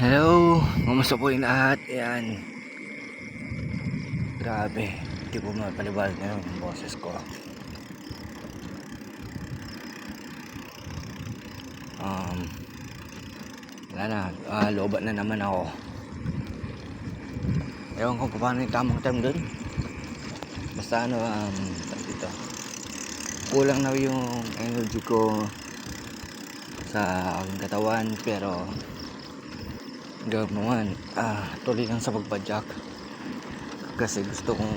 Hello, kamusta po yung lahat? Ayan. Grabe, hindi ko mapalibad ngayon yung boses ko. Um, wala na, ah, lobat na naman ako. Ewan ko paano yung tamang term dun. Basta ano, um, dito. Kulang na yung energy ko sa aking katawan pero gawin mo man ah, tuloy lang sa pagbadyak kasi gusto kong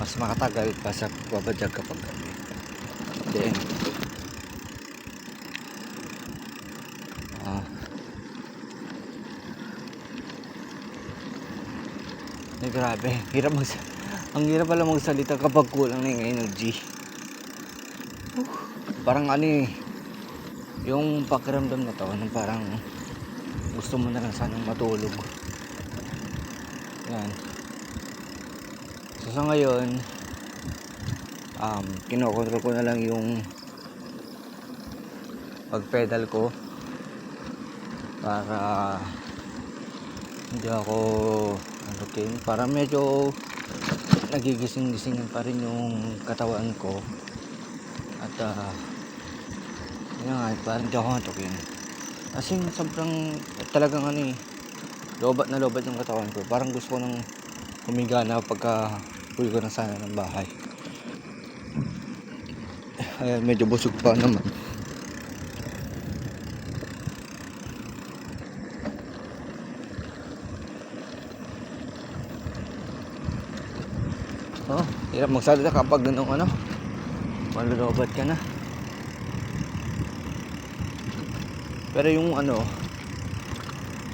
mas makatagal pa sa pagbadyak kapag gabi then. Ah. Eh, grabe. Hirap mag ang hirap pala magsalita kapag kulang na yung energy. Uh, parang ano eh yung pakiramdam na to nung parang gusto mo na lang sanang matulog. Yan. So sa ngayon um, kinokontrol ko na lang yung pag pedal ko para hindi ako ano para medyo nagigising-gisingan pa rin yung katawan ko. At ah yun nga, parang hindi ako matukin. As in, sobrang talagang ano eh, lobat na lobat yung katawan ko. Parang gusto ko nang humiga na pagka uwi ko na sana ng bahay. Ayan, medyo busog pa naman. Oh, hirap magsalita kapag ganun ano, malulubat ka na. Pero yung ano,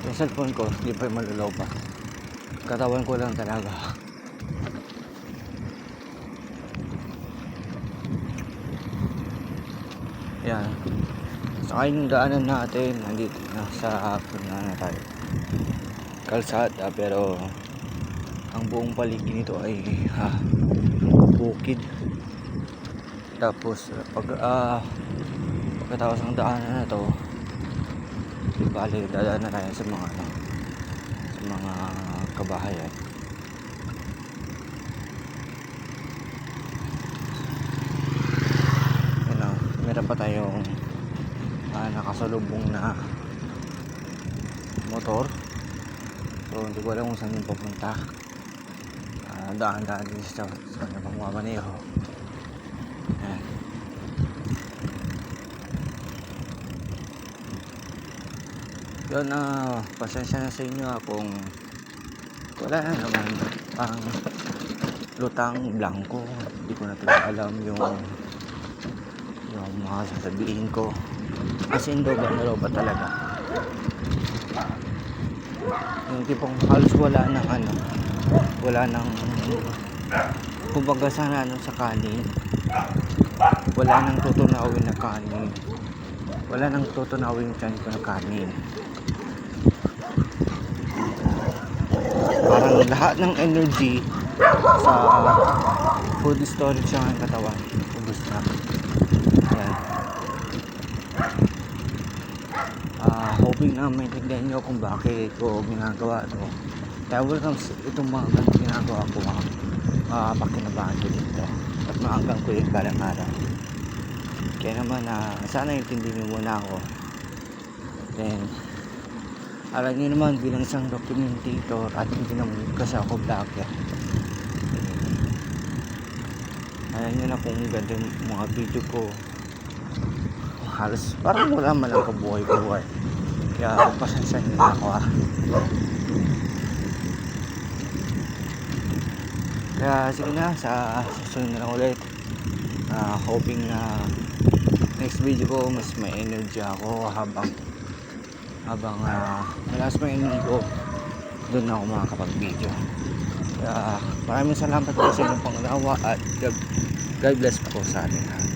yung cellphone ko, hindi pa malulaw pa. Katawan ko lang talaga. Yan. Saka yung daanan natin, nandito na sa na na tayo. Kalsada, pero ang buong paligid nito ay ha, bukid. Tapos, pag ah, pagkatapos ng daanan na to, bali dadaan na tayo sa mga ano sa mga kabahayan. Ano meron pa tayong ah, nakasalubong na motor. So hindi ko alam kung saan yung papunta Ah, daan-daan din sa sa kanyang pagmamaneho Ayan. Yun na pasensya na sa inyo ah, kung wala na naman ang lutang blanco. Hindi ko na talaga alam yung yung mga sasabihin ko. Kasi loba na loba talaga? Yung tipong halos wala nang ano wala nang kumbaga sana ano sa kanin wala nang tutunawin na kanin wala nang tutunawin tiyan ko na kanin. Parang lahat ng energy sa food storage ng katawan. Ubus na. Yan ah hoping na maintindihan nyo kung bakit ko ginagawa to kaya welcome itong mga ginagawa ko uh, pakinabangan ko dito. At maagang ko yung balang araw kaya naman na sana intindihin nyo muna ako. Then alam niyo naman bilang isang documentator at hindi naman kasi ako vlogger alam niyo na kung ganda yung mga video ko. Halos parang wala man lang kabuhay-buhay. Kaya pasensya niyo na ako ah. Kaya sige na sa susunod na lang ulit Ah, hoping na next video ko mas may energy ako habang habang uh, malakas pa yung ko doon ako makakapag video kaya maraming salamat po sa inyong pangunawa at God, bless po sa atin lahat